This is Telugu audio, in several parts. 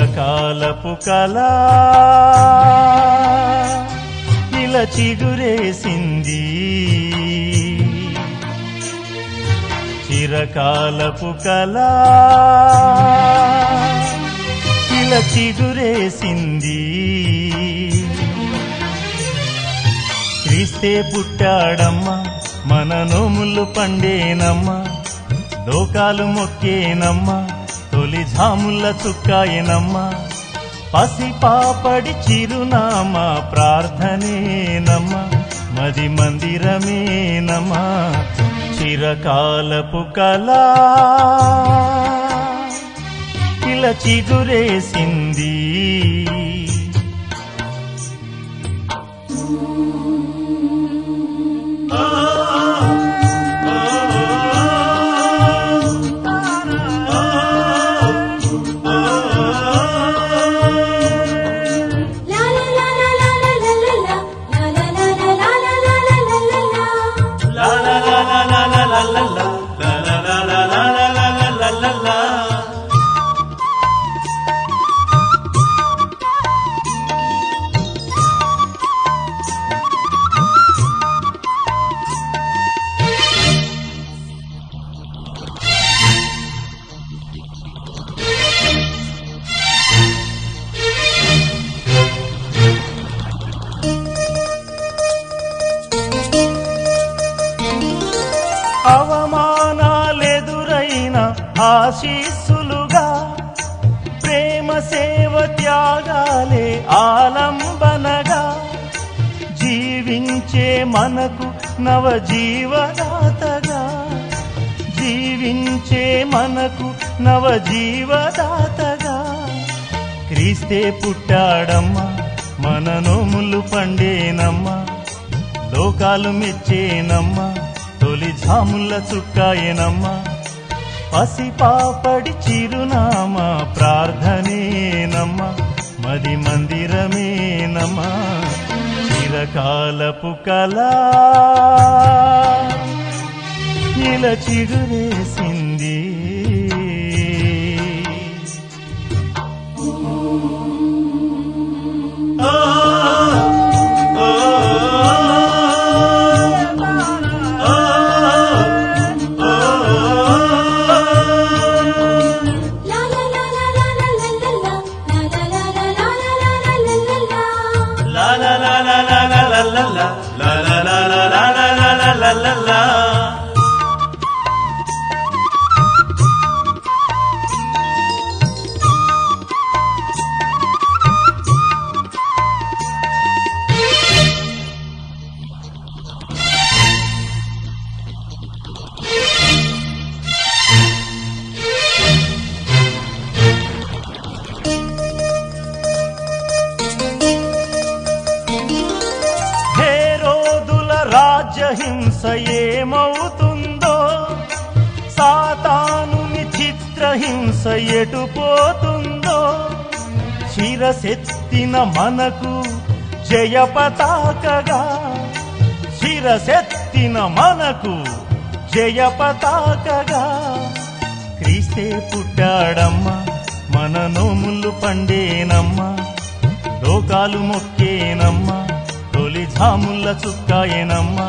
చిరకాలపు కళ. ఇలా చిగురేసింది. చిరకాలపు కళ. ఇలా చిగురేసింది. క్రీస్తే పుట్టాడమ్మా మన నోములు పండేనమ్మా లోకాలు మొక్కేనమ్మా తొలి తొలిజాముల చుక్కాయనమ్మా పసిపాపడి చిరునామా ప్రార్థనేనమ్మా. మది మందిరమేనమ్మా. చిరకాలపు కళా. ఇలా చిగురేసింది. Thank you. ఆశీస్సులుగా ప్రేమ సేవ త్యాగాలే ఆలంబనగా జీవించే మనకు నవజీవదాతగా జీవించే మనకు నవజీవదాతగా. క్రీస్తే పుట్టాడమ్మా మన నోములు పండేనమ్మా లోకాలు మెచ్చేనమ్మా తొలి జాముల చుక్కాయనమ్మా. పసిపాపడి చిరునామా ప్రార్థనేనమ్మ. మది మందిరమేనమ్మా. చిరకాలపు కళ. ఇలా చిగురేసింది చిత్రహింస ఎటుపోతుందో శిరసెత్తిన మనకు జయ పతాకగా శిరసెత్తిన మనకు జయ పతాకగా క్రీస్తే పుట్టాడమ్మా మన నోములు పండేనమ్మా. లోకాలు మొక్కేనమ్మా తొలి ఝాముల చుక్కాయనమ్మా.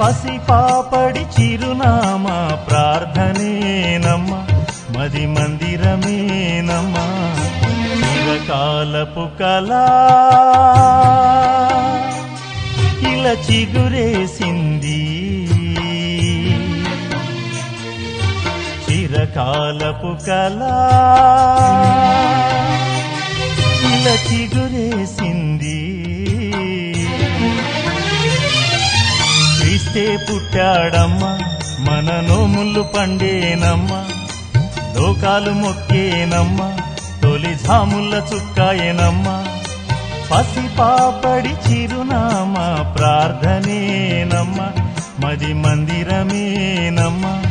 పసి పాపడి చిరునామా ప్రార్థనే అది మందిరమేనమ్మా. శివకాలపు కళ. ఇలా చిగురేసింది. చిరకాలపు కళ. ఇలా చిగురేసింది. క్రీస్తే పుట్టాడమ్మా మన నోములు పండేనమ్మా. లోకాలు మొక్కేనమ్మా తొలి జాముల చుక్కాయనమ్మా. పసి పాపడి చిరునామా ప్రార్థనేనమ్మా మది మందిరమేనమ్మా.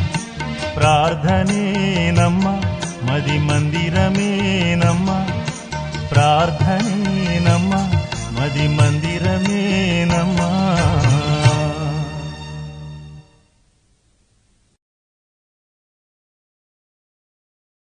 ప్రార్థనేనమ్మా మది మందిరమేనమ్మా. ప్రార్థనేనమ్మా మది మందిరమే